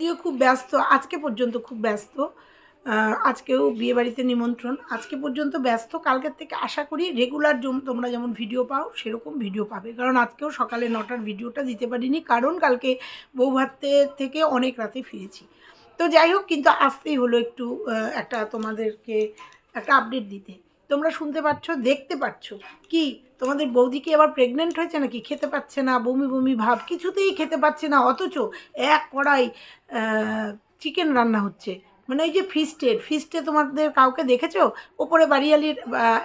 আজকেও খুব ব্যস্ত, আজকে পর্যন্ত খুব ব্যস্ত। আজকেও বিয়ে বাড়িতে নিমন্ত্রণ। আজকে পর্যন্ত ব্যস্ত, কালকের থেকে আশা করি রেগুলার তোমরা যেমন ভিডিও পাও, সেরকম ভিডিও পাবে। কারণ আজকেও সকালে নটার ভিডিওটা দিতে পারিনি, কারণ কালকে বউ থেকে অনেক রাতে ফিরেছি। তো যাই হোক, কিন্তু আসতেই হলো একটু একটা তোমাদেরকে একটা আপডেট দিতে। তোমরা শুনতে পাচ্ছ, দেখতে পাচ্ছ। কি, তোমাদের বৌদি কি এবার প্রেগনেন্ট হয়েছে নাকি? খেতে পাচ্ছে না, বমি বমি ভাব, কিছুতেই খেতে পাচ্ছে না, অথচ এক কড়াই চিকেন রান্না হচ্ছে। মানে ওই যে ফিস্টের ফিস্টে তোমাদের কাউকে দেখেছ? ওপরে বাড়িয়ালির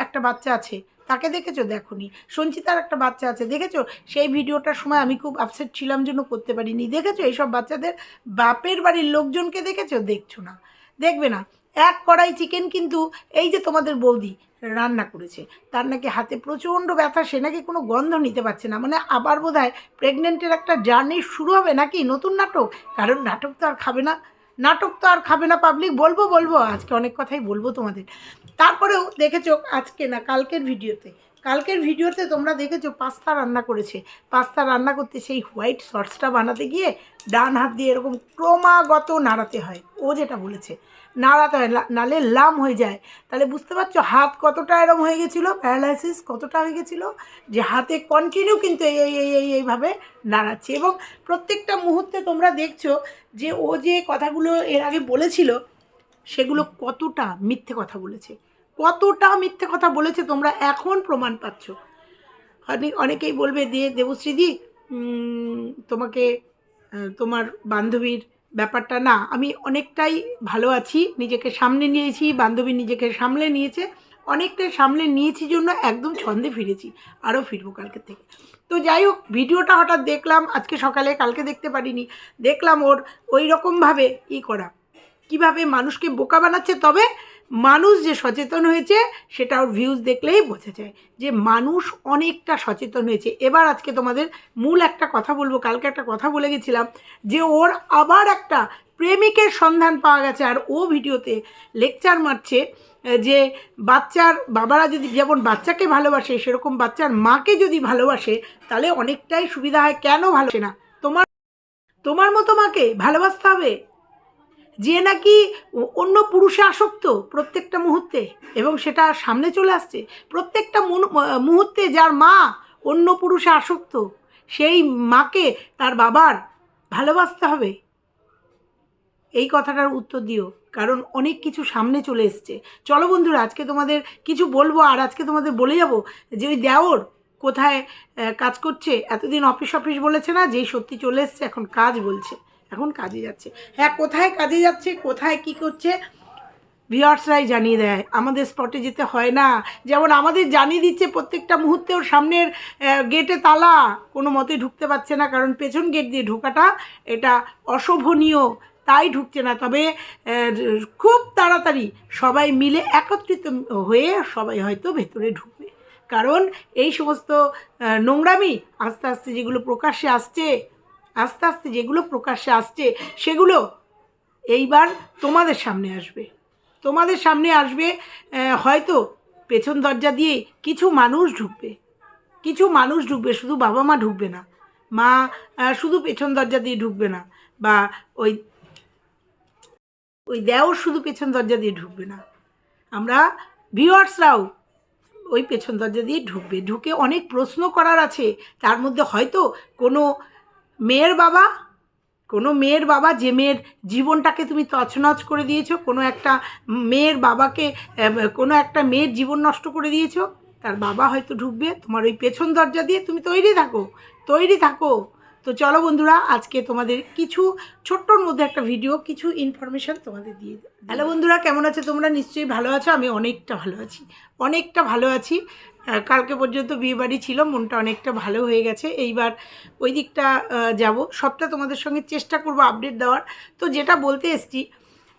একটা বাচ্চা আছে। তাকে দেখেছ? দেখোনি। সঞ্চিতার একটা বাচ্চা আছে। দেখেছ? সেই ভিডিওটার সময় আমি খুব আপসেট ছিলাম জন্য করতে পারিনি। দেখেছ? এইসব বাচ্চাদের বাপের বাড়ির লোকজনকে দেখেছ? দেখছ না। দেখবে না। এক কড়াই চিকেন কিন্তু এই যে তোমাদের বৌদি রান্না করেছে, তার নাকি হাতে প্রচণ্ড ব্যথা, সে নাকি কোনো গন্ধ নিতে পারছে না। মানে আবার বোধ হয় প্রেগনেন্টের একটা জার্নি শুরু হবে নাকি নতুন নাটক? কারণ নাটক তো আর খাবে না, নাটক তো আর খাবে না পাবলিক বলব বলব, আজকে অনেক কথাই বলব তোমাদের। তারপরেও দেখেছ আজকে না, কালকের ভিডিওতে কালকের ভিডিওতে তোমরা দেখেছ পাস্তা রান্না করেছে। পাস্তা রান্না করতে সেই হোয়াইট সসটা বানাতে গিয়ে ডান হাত দিয়ে এরকম ক্রমাগত নাড়াতে হয়। ও যেটা বলেছে, নাড়াতে হয় নালে লাম হয়ে যায়। তাহলে বুঝতে পারছ হাত কতটা এরম হয়ে গেছিল, প্যারালাইসিস কতটা হয়ে গেছিল, যে হাতে কন্টিনিউ কিন্তু এই এই এই এই, এইভাবে নাড়াচ্ছে। এবং প্রত্যেকটা মুহূর্তে তোমরা দেখছ যে ও যে কথাগুলো এর আগে বলেছিল, সেগুলো কতটা মিথ্যে কথা বলেছে। কতটা মিথ্যে কথা বলেছে তোমরা এখন প্রমাণ পাচ্ছ। অনেক অনেকেই বলবে দিয়ে দেবশ্রীদি উম, তোমাকে তোমার বান্ধবীর ব্যাপারটা না আমি অনেকটাই ভালো আছি নিজেকে সামনে নিয়েছি বান্ধবী নিজেকে সামলে নিয়েছে অনেকটাই সামলে নিয়েছি জন্য একদম ছন্দে ফিরেছি আরও ফিরবো কালকে থেকে। তো যাই হোক ভিডিওটা হঠাৎ দেখলাম আজকে সকালে কালকে দেখতে পারিনি দেখলাম ওর ওই রকমভাবে ই করা। কীভাবে মানুষকে বোকা বানাচ্ছে তবে মানুষ যে সচেতন হয়েছে, সেটা ওর ভিউজ দেখলেই বোঝা যায় যে মানুষ অনেকটা সচেতন হয়েছে। এবার আজকে তোমাদের মূল একটা কথা বলব, কালকে একটা কথা বলে গেছিলাম যে ওর আবার একটা প্রেমিকের সন্ধান পাওয়া গেছে, আর ও ভিডিওতে লেকচার মারছে যে বাচ্চার বাবারা যদি যেমন বাচ্চাকে ভালোবাসে, সেরকম বাচ্চার মাকে যদি ভালোবাসে, তাহলে অনেকটাই সুবিধা হয়। কেন ভালোবাসে না? তোমার তোমার মতো মাকে ভালোবাসতে হবে। যে নাকি অন্য পুরুষে আসক্ত প্রত্যেকটা মুহূর্তে এবং সেটা সামনে চলে আসছে। প্রত্যেকটা মুহূর্তে যার মা অন্য পুরুষে আসক্ত, সেই মাকে তার বাবার ভালোবাসতে হবে। এই কথাটার উত্তর দিও, কারণ অনেক কিছু সামনে চলে এসছে। চলো বন্ধুরা, আজকে তোমাদের কিছু বলব আর আজকে তোমাদের বলে যাব যে ওই দেওর কোথায় কাজ করছে। এতদিন অফিস অফিস বলেছে না যেই সত্যি চলে এসছে, এখন কাজ বলছে। এখন কাজে যাচ্ছে। হ্যাঁ কোথায় কাজে যাচ্ছে, কোথায় কি করছে? ভিওয়ার্সরাই জানিয়ে দেয়, আমাদের স্পটে যেতে হয় না। যেমন আমাদের জানিয়ে দিচ্ছে, প্রত্যেকটা মুহূর্তে ওর সামনের গেটে তালা। কোনো মতে ঢুকতে পারছে না, কারণ পেছন গেট দিয়ে ঢোকাটা এটা অশোভনীয়। তাই ঢুকছে না। তবে খুব তাড়াতাড়ি সবাই মিলে একত্রিত হয়ে সবাই হয়তো ভেতরে ঢুকবে। কারণ এই সমস্ত নোংরামি আস্তে আস্তে যেগুলো প্রকাশ্যে আসছে আস্তে আস্তে যেগুলো প্রকাশ্যে আসছে, সেগুলো এইবার তোমাদের সামনে আসবে। তোমাদের সামনে আসবে হয়তো পেছন দরজা দিয়ে কিছু মানুষ ঢুকবে। কিছু মানুষ ঢুকবে, শুধু বাবা মা ঢুকবে না। মা শুধু পেছন দরজা দিয়ে ঢুকবে না। বা ওই ওই দেও শুধু পেছন দরজা দিয়ে ঢুকবে না। আমরা ভিউয়ার্সরাও ওই পেছন দরজা দিয়ে ঢুকবে। ঢুকে অনেক প্রশ্ন করার আছে। তার মধ্যে হয়তো কোনো মেয়ের বাবা? কোনো মেয়ের বাবা যে মেয়ের জীবনটাকে তুমি তছনছ করে দিয়েছ? কোনো একটা মেয়ের বাবাকে কোনো একটা মেয়ের জীবন নষ্ট করে দিয়েছ? তার বাবা হয়তো ঢুকবে, তোমার ওই পেছন দরজা দিয়ে তুমি তৈরি থাকো তৈরি থাকো। তো চলো বন্ধুরা, আজকে তোমাদের কিছু ছোট্টর মধ্যে একটা ভিডিও কিছু ইনফরমেশান তোমাদের দিয়ে হ্যালো বন্ধুরা, কেমন আছে তোমরা? নিশ্চয়ই ভালো আছো, আমি অনেকটা ভালো আছি, অনেকটা ভালো আছি। কালকে পর্যন্ত বিয়ে বাড়ি ছিল, মনটা অনেকটা ভালো হয়ে গেছে। এইবার ওই দিকটা যাব। সবটা তোমাদের সঙ্গে চেষ্টা করব আপডেট দেওয়ার। তো যেটা বলতে এসছি,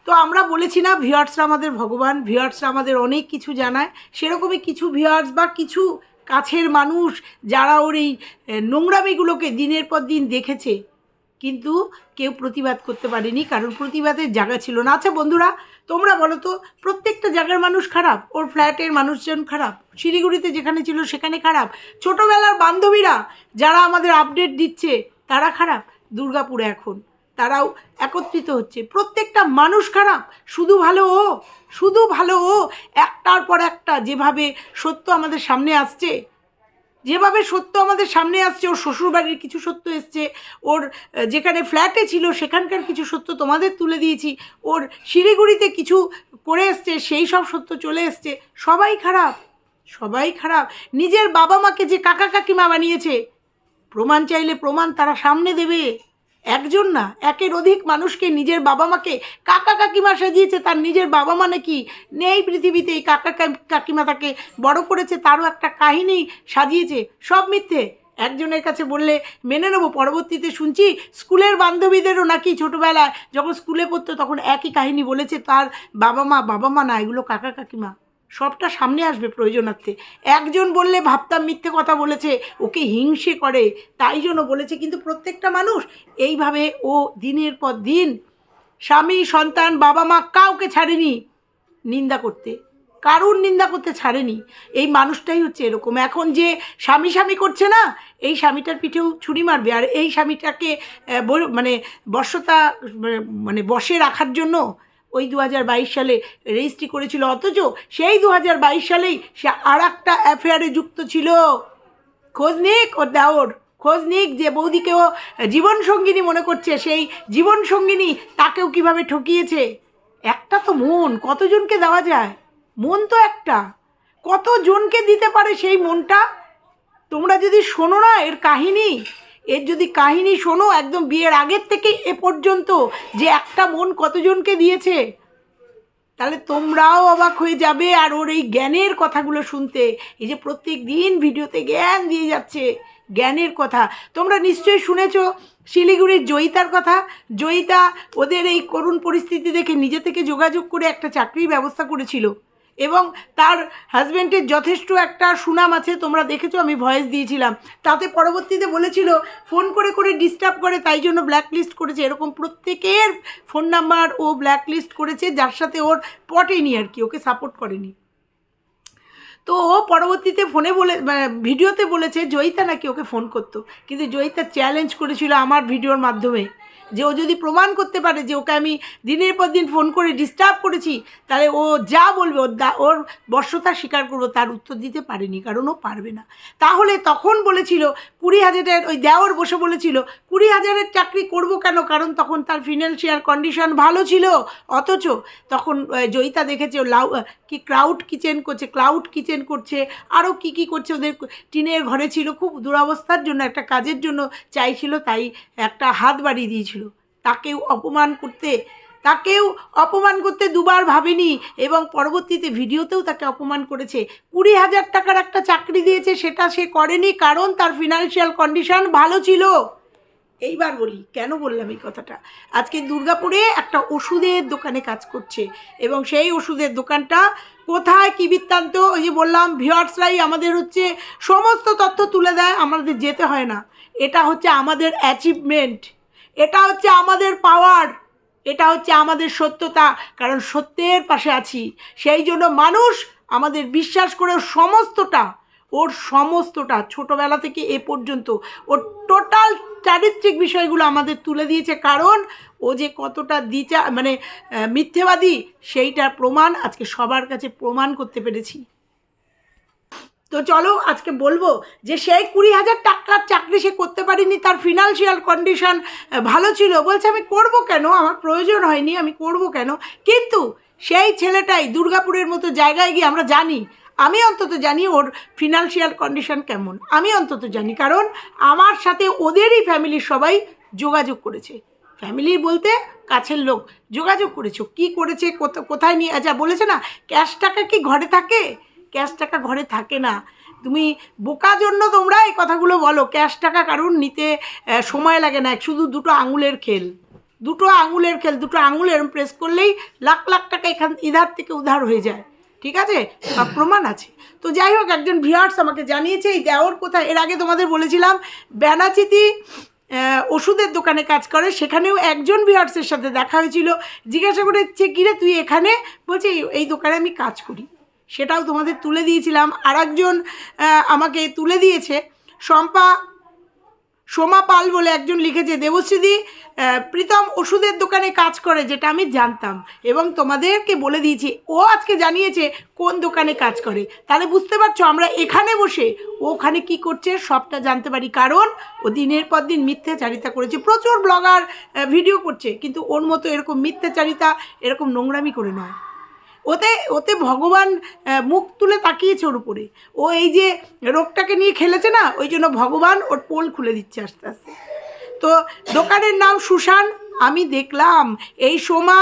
তো আমরা বলেছি না ভিউয়ার্সরা আমাদের ভগবান ভিউয়ার্সরা আমাদের অনেক কিছু জানায়। সেরকমই কিছু ভিউয়ার্স বা কিছু কাছের মানুষ যারা ওর এই নোংরামিগুলোকে দিনের পর দিন দেখেছে কিন্তু কেউ প্রতিবাদ করতে পারেনি, কারণ প্রতিবাদের জায়গা ছিল না। আচ্ছা বন্ধুরা, তোমরা বলো তো, প্রত্যেকটা জায়গার মানুষ খারাপ? ওর ফ্ল্যাটের মানুষজন খারাপ? শিলিগুড়িতে যেখানে ছিল সেখানে খারাপ? ছোটোবেলার বান্ধবীরা যারা আমাদের আপডেট দিচ্ছে, তারা খারাপ? দুর্গাপুরে এখন তারাও একত্রিত হচ্ছে। প্রত্যেকটা মানুষ খারাপ? শুধু ভালো ও, শুধু ভালো ও। একটার পর একটা যেভাবে সত্য আমাদের সামনে আসছে যেভাবে সত্য আমাদের সামনে আসছে, ওর শ্বশুরবাড়ির কিছু সত্য এসছে, ওর যেখানে ফ্ল্যাটে ছিল, সেখানকার কিছু সত্য তোমাদের তুলে দিয়েছি, ওর শিলিগুড়িতে কিছু করে এসছে, সেই সব সত্য চলে এসছে, সবাই খারাপ সবাই খারাপ। নিজের বাবা মাকে যে কাকা কাকিমা বানিয়েছে, প্রমাণ চাইলে প্রমাণ তারা সামনে দেবে। একজন না, একের অধিক মানুষকে নিজের বাবা মাকে কাকা কাকিমা সাজিয়েছে, তার নিজের বাবা মা নাকি নেই পৃথিবীতে। এই কাকা কাকিমা তাকে বড় করেছে, তারও একটা কাহিনী সাজিয়েছে, সব মিথ্যে। একজনের কাছে বললে, মেনে নেব, পরবর্তীতে শুনছি স্কুলের বান্ধবীদেরও নাকি ছোটোবেলায় যখন স্কুলে পড়তো, তখন একই কাহিনী বলেছে, তার বাবা মা বাবা মা না, এগুলো কাকা কাকিমা। সবটা সামনে আসবে প্রয়োজনার্থে। একজন বললে ভাবতাম মিথ্যে কথা বলেছে, ওকে হিংসে করে, তাই জন্য বলেছে, কিন্তু প্রত্যেকটা মানুষ এইভাবে ও দিনের পর দিন স্বামী, সন্তান, বাবা মা কাউকে ছাড়েনি নিন্দা করতে। কারুর নিন্দা করতে ছাড়েনি। এই মানুষটাই হচ্ছে এরকম। এখন যে স্বামী স্বামী করছে না, এই স্বামীটার পিঠেও ছুরি মারবে। আর এই স্বামীটাকে মানে বর্ষতা মানে বসে রাখার জন্য ওই দু হাজার বাইশ সালে রেজিস্ট্রি করেছিল। অথচ সেই দু হাজার বাইশ সালেই সে আর একটা অ্যাফেয়ারে যুক্ত ছিল। খোঁজ নিক ওর দেওর। খোঁজ নিক যে বৌদিকেও জীবন সঙ্গিনী মনে করছে। সেই জীবন সঙ্গিনী তাকেও কীভাবে ঠকিয়েছে? একটা তো মন। কতজনকে দেওয়া যায়? মন তো একটা। কতজনকে দিতে পারে সেই মনটা? তোমরা যদি শোনো না এর কাহিনী। এর যদি কাহিনী শোনো, একদম বিয়ের আগের থেকে এ পর্যন্ত যে একটা মন কতজনকে দিয়েছে, তাহলে তোমরাও অবাক হয়ে যাবে আর ওর এই জ্ঞানের কথাগুলো শুনতে। এই যে প্রত্যেক দিন ভিডিওতে জ্ঞান দিয়ে যাচ্ছে, জ্ঞানের কথা। তোমরা নিশ্চয়ই শুনেছ শিলিগুড়ির জয়িতার কথা। জয়িতা ওদের এই করুণ পরিস্থিতি দেখে নিজে থেকে যোগাযোগ করে একটা চাকরির ব্যবস্থা করেছিল। এবং তার হাজব্যান্ডের যথেষ্ট একটা সুনাম আছে, তোমরা দেখেছ, আমি ভয়েস দিয়েছিলাম। তাতে পরবর্তীতে বলেছিল ফোন করে করে ডিস্টার্ব করে, তাই জন্য ব্ল্যাক লিস্ট করেছে। এরকম প্রত্যেকের ফোন নাম্বার ও ব্ল্যাক লিস্ট করেছে, যার সাথে ওর পটেনি আর কি, ওকে সাপোর্ট করেনি। তো ও পরবর্তীতে ফোনে বলে মানে ভিডিওতে বলেছে, জয়িতা নাকি ওকে ফোন করতো? কিন্তু জয়িতা চ্যালেঞ্জ করেছিল আমার ভিডিওর মাধ্যমে। যে ও যদি প্রমাণ করতে পারে যে ওকে আমি দিনের পর দিন ফোন করে ডিস্টার্ব করেছি, তাহলে ও যা বলবে, ওর দা- ওর বর্ষতা স্বীকার করব, তার উত্তর দিতে পারেনি, কারণ ও পারবে না। তাহলে তখন বলেছিল, কুড়ি হাজারের ওই দেওর বসে বলেছিল, কুড়ি হাজারের চাকরি করব কেন? কারণ তখন তার ফিনান্সিয়াল কন্ডিশন ভালো ছিল। অথচ তখন জয়িতা দেখেছে লাউ কি ক্রাউড কিচেন করছে ক্লাউড কিচেন করছে আরও কি কি করছে, ওদের টিনের ঘরে ছিল, খুব দুরবস্থার জন্য, একটা কাজের জন্য চাইছিল, তাই একটা হাত বাড়িয়ে দিয়েছিল। তাকেও অপমান করতে, তাকেও অপমান করতে দুবার ভাবেনি এবং পরবর্তীতে ভিডিওতেও তাকে অপমান করেছে। কুড়ি হাজার টাকার একটা চাকরি দিয়েছে, সেটা সে করেনি কারণ তার ফিনান্সিয়াল কন্ডিশন ভালো ছিল। এইবার বলি, কেন বললাম এই কথাটা? আজকে দুর্গাপুরে একটা ওষুধের দোকানে কাজ করছে এবং সেই ওষুধের দোকানটা কোথায় কী বৃত্তান্ত? ওই যে বললাম ভিওয়ার্সরাই আমাদের হচ্ছে সমস্ত তথ্য তুলে দেয়, আমাদের যেতে হয় না। এটা হচ্ছে আমাদের অ্যাচিভমেন্ট এটা হচ্ছে আমাদের পাওয়ার এটা হচ্ছে আমাদের সত্যতা, কারণ সত্যের পাশে আছি। সেই জন্য মানুষ আমাদের বিশ্বাস করে সমস্তটা, ওর সমস্তটা, ছোটবেলা থেকে এ পর্যন্ত। ওর টোটাল চারিত্রিক বিষয়গুলো আমাদের তুলে দিয়েছে, কারণ ও যে কতটা দ্বিচা মানে মিথ্যেবাদী, সেইটার প্রমাণ আজকে সবার কাছে প্রমাণ করতে পেরেছি। তো চলো আজকে বলব যে সেই কুড়ি হাজার টাকার চাকরি সে করতে পারিনি, তার ফিনান্সিয়াল কন্ডিশন ভালো ছিল। বলছে, আমি করব কেন? আমার প্রয়োজন হয়নি, আমি করব কেন? কিন্তু সেই ছেলেটাই দুর্গাপুরের মতো জায়গায় গিয়ে আমরা জানি, আমি অন্তত জানি ওর ফিনান্সিয়াল কন্ডিশন কেমন। আমি অন্তত জানি, কারণ আমার সাথে ওদেরই ফ্যামিলির সবাই যোগাযোগ করেছে। ফ্যামিলি বলতে কাছের লোক, যোগাযোগ করেছ। কি করেছে, কোথা- কোথায় নিয়ে আচ্ছা বলেছে না ক্যাশ টাকা কি ঘরে থাকে? ক্যাশ টাকা ঘরে থাকে না। তুমি বোকা জন্য তোমরা এই কথাগুলো বলো, ক্যাশ টাকা কারণ নিতে সময় লাগে না, শুধু দুটো আঙুলের খেল। দুটো আঙুলের খেল, দুটো আঙুল এরম প্রেস করলেই লাখ লাখ টাকা এখান, ইধার থেকে উধার হয়ে যায়। ঠিক আছে? সব প্রমাণ আছে। তো যাই হোক, একজন ভিউয়ার্স আমাকে জানিয়েছে, এই দেওর কোথায়? এর আগে তোমাদের বলেছিলাম ব্যানাচিতি ওষুধের দোকানে কাজ করে। সেখানেও একজন ভিউয়ার্সের সাথে দেখা হয়েছিল। জিজ্ঞাসা করেছে, কিরে, তুই এখানে? বলছে, "এই- এই দোকানে আমি কাজ করি। সেটাও তোমাদের তুলে দিয়েছিলাম। আর একজন আমাকে তুলে দিয়েছে। শম্পা, সোমা পাল বলে একজন লিখেছে, দেবশ্রীদি প্রীতম ওষুধের দোকানে কাজ করে, যেটা আমি জানতাম এবং তোমাদেরকে বলে দিয়েছি। ও আজকে জানিয়েছে কোন দোকানে কাজ করে। তাহলে বুঝতে পারছ, আমরা এখানে বসে ও ওখানে কি করছে সবটা জানতে পারি। কারণ ও দিনের পর দিন মিথ্যাচারিতা করেছে। প্রচুর ব্লগার ভিডিও করছে, কিন্তু ওর মতো এরকম মিথ্যাচারিতা, এরকম নোংরামি করে নয়। ওতে ওতে ভগবান মুখ তুলে তাকিয়েছে ওর উপরে। ও এই যে রোগটাকে নিয়ে খেলেছে না, ওই জন্য ভগবান ওর পোল খুলে দিচ্ছে আস্তে আস্তে। তো দোকানের নাম সুশান, আমি দেখলাম। এই সোমা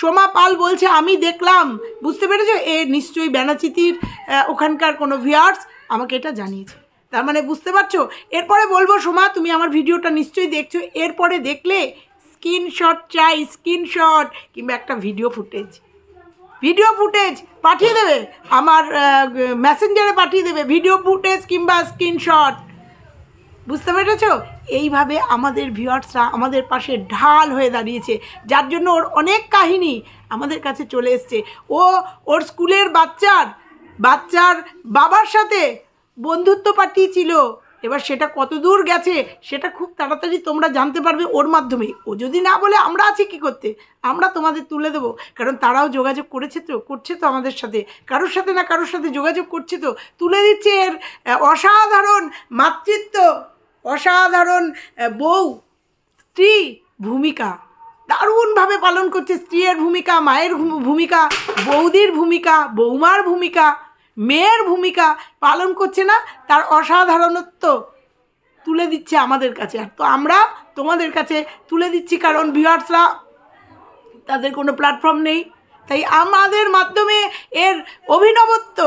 সোমা পাল বলছে, আমি দেখলাম। বুঝতে পেরেছ? এ নিশ্চয়ই ব্যানাচিতির ওখানকার কোনো ভিয়ার্স আমাকে এটা জানিয়েছে। তার মানে বুঝতে পারছ? এরপরে বলব, সোমা, তুমি আমার ভিডিওটা নিশ্চয়ই দেখছ। এরপরে দেখলে স্ক্রিনশট চাই, স্ক্রিনশট, কিংবা একটা ভিডিও ফুটেজ ভিডিও ফুটেজ পাঠিয়ে দেবে। আমার মেসেঞ্জারে পাঠিয়ে দেবে। ভিডিও ফুটেজ কিংবা স্ক্রিনশট বুঝতে পেরেছ? এইভাবে আমাদের ভিউয়ার্সরা আমাদের পাশে ঢাল হয়ে দাঁড়িয়েছে। যার জন্য ওর অনেক কাহিনী আমাদের কাছে চলে এসছে। ও, ওর স্কুলের বাচ্চার বাচ্চার বাবার সাথে বন্ধুত্ব পাঠিয়েছিল। এবার সেটা কত দূর গেছে, সেটা খুব তাড়াতাড়ি তোমরা জানতে পারবে ওর মাধ্যমে। ও যদি না বলে, আমরা আছি কি করতে? আমরা তোমাদের তুলে দেবো। কারণ তারাও যোগাযোগ করেছে তো, করছে তো আমাদের সাথে। কারোর সাথে না কারোর সাথে যোগাযোগ করছে তো, তুলে দিচ্ছে এর অসাধারণ মাতৃত্ব, অসাধারণ বউ, স্ত্রী ভূমিকা। দারুণভাবে পালন করছে স্ত্রীর ভূমিকা, মায়ের ভূমিকা, বৌদির ভূমিকা, বৌমার ভূমিকা। মেয়ের ভূমিকা পালন করছে না, তার অসাধারণত্ব তুলে দিচ্ছে আমাদের কাছে। আর তো আমরা তোমাদের কাছে তুলে দিচ্ছি কারণ ভিউয়ার্সরা তাদের কোনো প্ল্যাটফর্ম নেই। তাই আমাদের মাধ্যমে এর অভিনবত্ব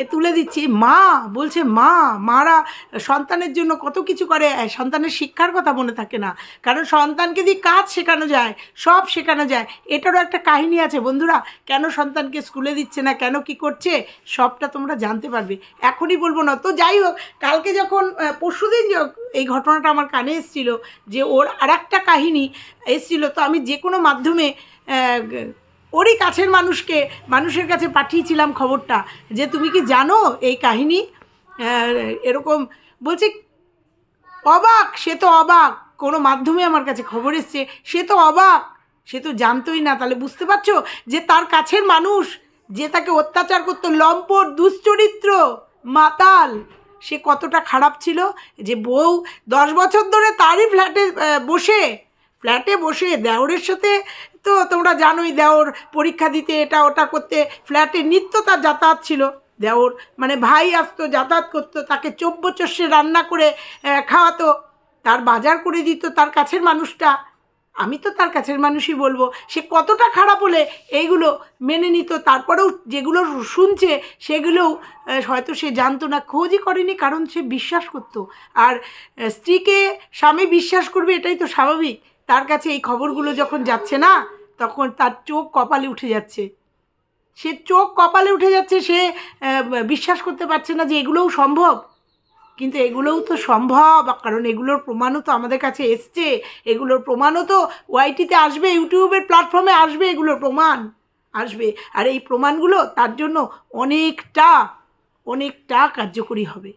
এ তুলে দিচ্ছি। মা, বলছে, মা, মারা সন্তানের জন্য কত কিছু করে সন্তানের শিক্ষার কথা মনে থাকে না। কারণ সন্তানকে দিয়ে কাজ শেখানো যায়, সব শেখানো যায়। এটারও একটা কাহিনী আছে, বন্ধুরা। কেন সন্তানকে স্কুলে দিচ্ছে না, কেন কি করছে, সবটা তোমরা জানতে পারবে। এখনই বলব না। তো যাই হোক, কালকে যখন পরশুদিন এই ঘটনাটা আমার কানে এসেছিল যে ওর আর একটা কাহিনী এসেছিল, তো আমি যে কোনো মাধ্যমে ওরই কাছের মানুষকে, মানুষের কাছে পাঠিয়েছিলাম খবরটা যে তুমি কি জানো এই কাহিনী? এরকম বলছে, অবাক, সে তো অবাক। কোনো মাধ্যমে আমার কাছে খবর এসছে, সে তো অবাক, সে তো জানতোই না। তাহলে বুঝতে পারছ যে তার কাছের মানুষ, যে তাকে অত্যাচার করতো, লম্পট, দুশ্চরিত্র, মাতাল, সে কতটা খারাপ ছিল যে বউ দশ বছর ধরে তারই ফ্ল্যাটে বসে ফ্ল্যাটে বসে দেওরের সাথে, তো তোমরা জানোই দেওর পরীক্ষা দিতে, এটা ওটা করতে, ফ্ল্যাটে নিত্য তার যাতায়াত ছিল। দেওর মানে ভাই আসতো, যাতায়াত করতো, তাকে চব্য চষে রান্না করে খাওয়াতো। তার বাজার করে দিত তার কাছের মানুষটা। আমি তো তার কাছের মানুষই বলব। সে কতটা খারাপ হলে এইগুলো মেনে নিত। তারপরেও যেগুলো শুনছে সেগুলোও হয়তো সে জানতো না। খোঁজই করেনি, কারণ সে বিশ্বাস করতো। আর স্ত্রীকে স্বামী বিশ্বাস করবে, এটাই তো স্বাভাবিক। তার কাছে এই খবরগুলো যখন যাচ্ছে না, তখন তার চোখ কপালে উঠে যাচ্ছে। সে চোখ কপালে উঠে যাচ্ছে, সে বিশ্বাস করতে পারছে না যে এগুলোও সম্ভব। কিন্তু এগুলোও তো সম্ভব, কারণ এগুলোর প্রমাণও তো আমাদের কাছে এসছে। এগুলোর প্রমাণও তো ওয়াইটিতে আসবে, ইউটিউবের প্ল্যাটফর্মে আসবে, এগুলোর প্রমাণ আসবে। আর এই প্রমাণগুলো তার জন্য অনেকটা অনেকটা কার্যকরী হবে।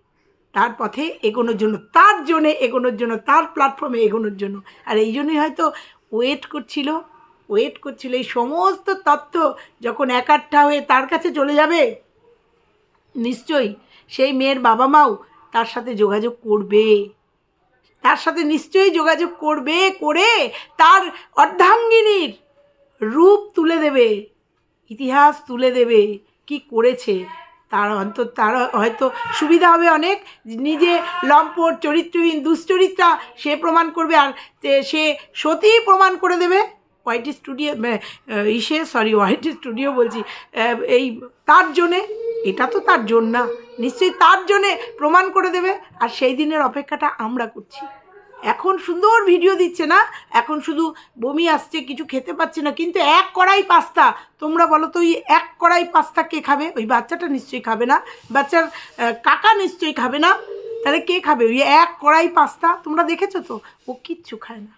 তার পথে এগোনোর জন্য, তার জন্যে এগোনোর জন্য, তার প্ল্যাটফর্মে এগোনোর জন্য। আর এই জন্যই হয়তো ওয়েট করছিল ওয়েট করছিল এই সমস্ত তথ্য যখন একাঠা হয়ে তার কাছে চলে যাবে, নিশ্চয়ই সেই মেয়ের বাবা মাও তার সাথে যোগাযোগ করবে। তার সাথে নিশ্চয়ই যোগাযোগ করবে, করে তার অর্ধাঙ্গিনীর রূপ তুলে দেবে, ইতিহাস তুলে দেবে, কি করেছে। তার অন্তর তার হয়তো সুবিধা হবে অনেক। নিজে লম্পট, চরিত্রহীন, দুশ্চরিত্রা সে প্রমাণ করবে আর সে সতী প্রমাণ করে দেবে। ওয়াইটি স্টুডিও ইসে সরি ওয়াইটি স্টুডিও বলছি এই তার জন্যে, এটা তো তার জন্য না, নিশ্চয়ই তার জন্যে প্রমাণ করে দেবে। আর সেই দিনের অপেক্ষাটা আমরা করছি। এখন সুন্দর ভিডিও দিচ্ছে না? এখন শুধু বমি আসছে, কিছু খেতে পাচ্ছে না, কিন্তু এক কড়াই পাস্তা। তোমরা বলো তো, ওই এক কড়াই পাস্তা কে খাবে? ওই বাচ্চাটা নিশ্চয়ই খাবে না? বাচ্চার কাকা নিশ্চয়ই খাবে না? তাহলে কে খাবে? ওই এক কড়াই পাস্তা? তোমরা দেখেছ তো? ও কিচ্ছু খায় না।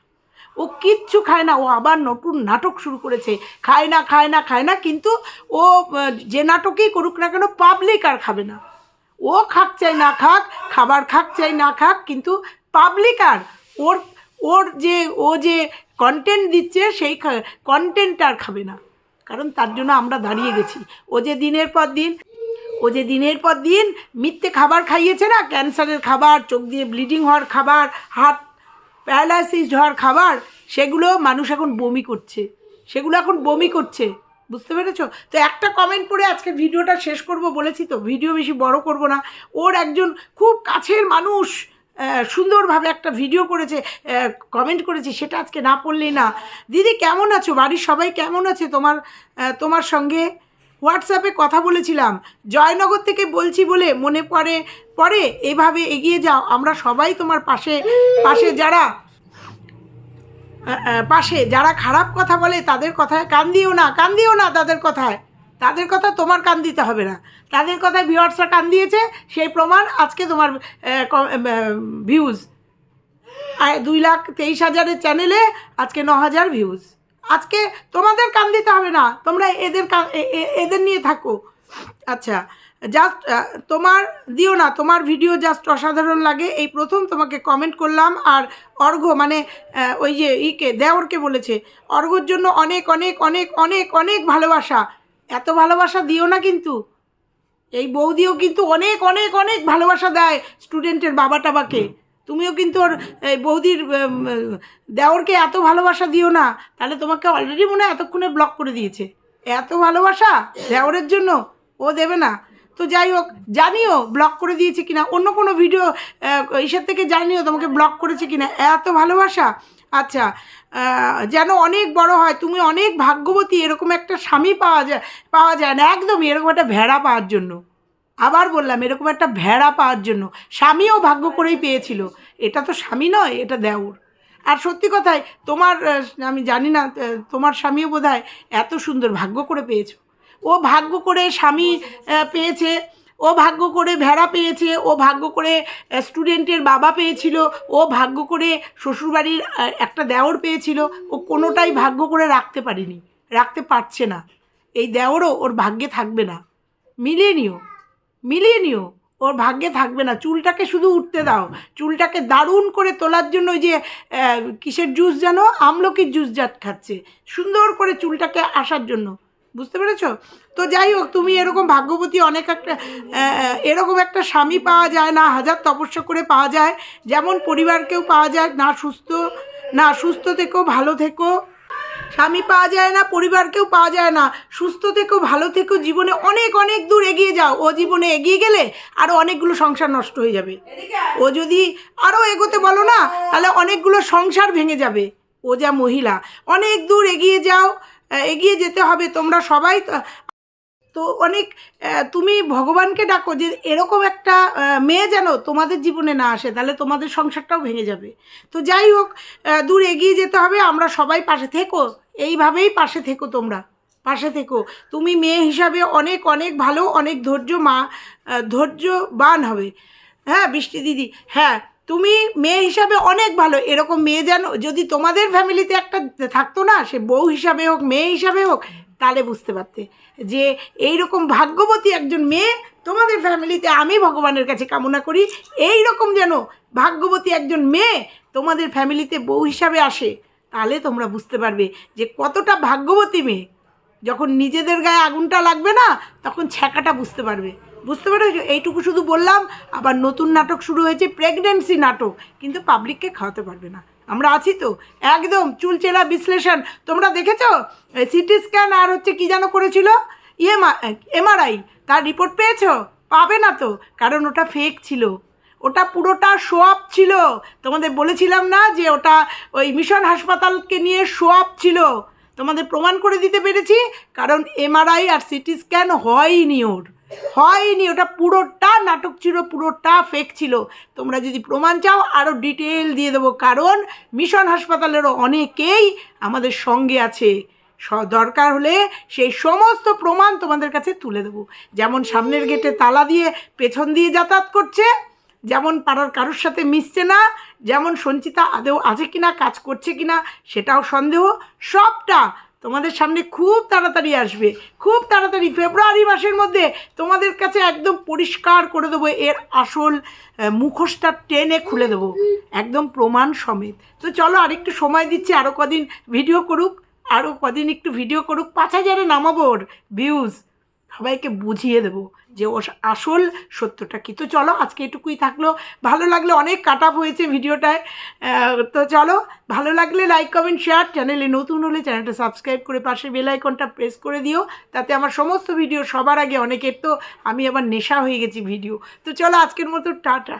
ও কিচ্ছু খায় না। ও আবার নতুন নাটক শুরু করেছে। খায় না খায় না খায় না, কিন্তু ও যে নাটকেই করুক না কেন পাবলিক আর খাবে না। ও খাক চাই না খাক, খাবার খাক চাই না খাক, কিন্তু পাবলিক আর ওর ওর যে, ও যে কন্টেন্ট দিচ্ছে সেই কন্টেন্ট আর খাবে না। কারণ তার জন্য আমরা দাঁড়িয়ে গেছি। ও যে দিনের পর দিন, ও যে দিনের পর দিন মিথ্যে খাবার খাইয়েছে না, ক্যান্সারের খাবার, চোখ দিয়ে ব্লিডিং হওয়ার খাবার, হাত প্যারালাইসিস হওয়ার খাবার, সেগুলো মানুষ এখন বমি করছে। সেগুলো এখন বমি করছে। বুঝতে পেরেছ? তো একটা কমেন্ট করে আজকে ভিডিওটা শেষ করব বলেছি তো, ভিডিও বেশি বড় করব না। ওর একজন খুব কাছের মানুষ সুন্দরভাবে একটা ভিডিও করেছে কমেন্ট করেছে, সেটা আজকে না পড়লেই না। দিদি, কেমন আছো? বাড়ির সবাই কেমন আছে? তোমার তোমার সঙ্গে হোয়াটসঅ্যাপে কথা বলেছিলাম। জয়নগর থেকে বলছি বলে মনে পড়ে পরে এভাবে এগিয়ে যাও। আমরা সবাই তোমার পাশে পাশে যারা পাশে যারা খারাপ কথা বলে তাদের কথায় কান দিও না, কান দিও না তাদের কথায়। তাদের কথা তোমার কান দিতে হবে না। তাদের কথায় ভিউয়ার্সরা কান দিয়েছে, সেই প্রমাণ আজকে তোমার ভিউজ দুই লাখ তেইশ হাজারের চ্যানেলে আজকে ন হাজার ভিউজ আজকে তোমাদের কান দিতে হবে না, তোমরা এদের এদের নিয়ে থাকো। আচ্ছা জাস্ট তোমার, দিও না, তোমার ভিডিও জাস্ট অসাধারণ লাগে। এই প্রথম তোমাকে কমেন্ট করলাম, আর অর্ঘ মানে ওই যে ইকে, দেওরকে বলেছে। অর্ঘর জন্য অনেক অনেক অনেক অনেক অনেক ভালোবাসা। এত ভালোবাসা দিও না কিন্তু। এই বৌদিও কিন্তু অনেক অনেক অনেক ভালোবাসা দেয় স্টুডেন্টের বাবা টাবাকে তুমিও কিন্তু ওর, এই বৌদির দেওরকে এত ভালোবাসা দিও না। তাহলে তোমাকে অলরেডি মনে হয় এতক্ষণে ব্লক করে দিয়েছে। এত ভালোবাসা দেওরের জন্য ও দেবে না। তো যাই হোক, জানিও ব্লক করে দিয়েছে কিনা। অন্য কোনো ভিডিও ইসের থেকে জানিও তোমাকে ব্লক করেছে কিনা। এত ভালোবাসা। আচ্ছা যেন অনেক বড় হয়, তুমি অনেক ভাগ্যবতী, এরকম একটা স্বামী পাওয়া যায় পাওয়া যায় না, একদমই এরকম একটা ভেড়া পাওয়ার জন্য। আবার বললাম, এরকম একটা ভেড়া পাওয়ার জন্য। স্বামীও ভাগ্য করেই পেয়েছিল। এটা তো স্বামী নয়, এটা দেওর। আর সত্যি কথাই তোমার আমি জানি না তোমার স্বামীও বোধ এত সুন্দর ভাগ্য করে পেয়েছ। ও ভাগ্য করে স্বামী পেয়েছে ও ভাগ্য করে ভেড়া পেয়েছে, ও ভাগ্য করে স্টুডেন্টের বাবা পেয়েছিল, ও ভাগ্য করে শ্বশুরবাড়ির একটা দেওর পেয়েছিল, ও কোনোটাই ভাগ্য করে রাখতে পারিনি, রাখতে পারছে না। এই দেওরও ওর ভাগ্যে থাকবে না। মিলিয়ে নিও মিলিয়ে নিও, ওর ভাগ্যে থাকবে না। চুলটাকে শুধু উঠতে দাও, চুলটাকে দারুণ করে তোলার জন্য ওই যে কিসের জুস জানো? আমলকির জুস জাত খাচ্ছে। সুন্দর করে চুলটাকে আসার জন্য। বুঝতে পেরেছ? তো যাই হোক, তুমি এরকম ভাগ্যবতী অনেক একটা এরকম একটা স্বামী পাওয়া যায় না, হাজার তপস্যা করে পাওয়া যায়। যেমন পরিবারকেও পাওয়া যায় না সুস্থ না সুস্থ থেকো ভালো থেকো। স্বামী পাওয়া যায় না, পরিবারকেও পাওয়া যায় না। সুস্থ থেকো, ভালো থেকো, জীবনে অনেক অনেক দূর এগিয়ে যাও। ও জীবনে এগিয়ে গেলে আরও অনেকগুলো সংসার নষ্ট হয়ে যাবে। ও যদি আরও এগোতে বলো না, তাহলে অনেকগুলো সংসার ভেঙে যাবে। ও যা মহিলা, অনেক দূর এগিয়ে যাও। এগিয়ে যেতে হবে, তোমরা সবাই তো- অনেক তুমি ভগবানকে ডাকো যে এরকম একটা মেয়ে যেন তোমাদের জীবনে না আসে, তাহলে তোমাদের সংসারটাও ভেঙে যাবে। তো যাই হোক দূর এগিয়ে যেতে হবে, আমরা সবাই পাশে থেকো, এইভাবেই পাশে থেকো তোমরা, পাশে থেকো। তুমি মেয়ে হিসাবে অনেক অনেক ভালো, অনেক ধৈর্য মা ধৈর্যবান হবে। হ্যাঁ বৃষ্টি দিদি হ্যাঁ তুমি মেয়ে হিসাবে অনেক ভালো। এরকম মেয়ে যেন, যদি তোমাদের ফ্যামিলিতে একটা থাকতো না, সে বউ হিসাবে হোক, মেয়ে হিসাবে হোক, তাহলে বুঝতে পারতে যে এই রকম ভাগ্যবতী একজন মেয়ে তোমাদের ফ্যামিলিতে আমি ভগবানের কাছে কামনা করি। এই রকম যেন ভাগ্যবতী একজন মেয়ে তোমাদের ফ্যামিলিতে বউ হিসাবে আসে, তাহলে তোমরা বুঝতে পারবে যে কতটা ভাগ্যবতী মেয়ে। যখন নিজেদের গায়ে আগুনটা লাগবে না, তখন ছ্যাঁকাটা বুঝতে পারবে। বুঝতে পেরেছ? এইটুকু শুধু বললাম, আবার নতুন নাটক শুরু হয়েছে প্রেগনেন্সি নাটক। কিন্তু পাবলিককে খাওয়াতে পারবে না। আমরা আছি তো। একদম চুলচেলা বিশ্লেষণ। তোমরা দেখেছ? সিটি স্ক্যান আর হচ্ছে কি যেন করেছিল? ইএমআ এমআরআই তার রিপোর্ট পেয়েছ? পাবে না তো। কারণ ওটা ফেক ছিল। ওটা পুরোটা আপ ছিল। তোমাদের বলেছিলাম না যে ওটা ওই মিশন হাসপাতালকে নিয়ে আপ ছিল। তোমাদের প্রমাণ করে দিতে পেরেছি। কারণ এমআরআই আর সিটি স্ক্যান হয়নি ওর। হয়নি, ওটা পুরোটা, নাটক ছিল, পুরোটা ফেক ছিল। তোমরা যদি প্রমাণ চাও আরও ডিটেল দিয়ে দেবো, কারণ মিশন হাসপাতালেরও অনেকেই আমাদের সঙ্গে আছে। দরকার হলে সেই সমস্ত প্রমাণ তোমাদের কাছে তুলে দেবো। যেমন সামনের গেটে তালা দিয়ে পেছন দিয়ে যাতায়াত করছে, যেমন পাড়ার কারোর সাথে মিশছে না, যেমন সঞ্চিতা আদেও আছে কিনা, কাজ করছে কিনা, সেটাও সন্দেহ। সবটা তোমাদের সামনে খুব তাড়াতাড়ি আসবে। খুব তাড়াতাড়ি ফেব্রুয়ারি মাসের মধ্যে তোমাদের কাছে একদম পরিষ্কার করে দেবো, এর আসল মুখোশটা টেনে খুলে দেবো, একদম প্রমাণ সমেত। তো চলো আরেকটু সময় দিচ্ছি আরও কদিন ভিডিও করুক আরও কদিন একটু ভিডিও করুক, পাঁচ হাজারে নামাবো ওর ভিউজ সবাইকে বুঝিয়ে দেবো যে ও আসল সত্যটা কি। তো চলো, আজকে এটুকুই থাকল। ভালো লাগলে অনেক কাট আপ হয়েছে ভিডিওটায়। তো চলো, ভালো লাগলে লাইক কমেন্ট শেয়ার চ্যানেলে নতুন হলে চ্যানেলটা সাবস্ক্রাইব করে পাশে বেল আইকনটা প্রেস করে দিও। তাতে আমার সমস্ত ভিডিও সবার আগে অনেকের তো আমি আবার নেশা হয়ে গেছি ভিডিও তো চলো, আজকের মতো, টাটা।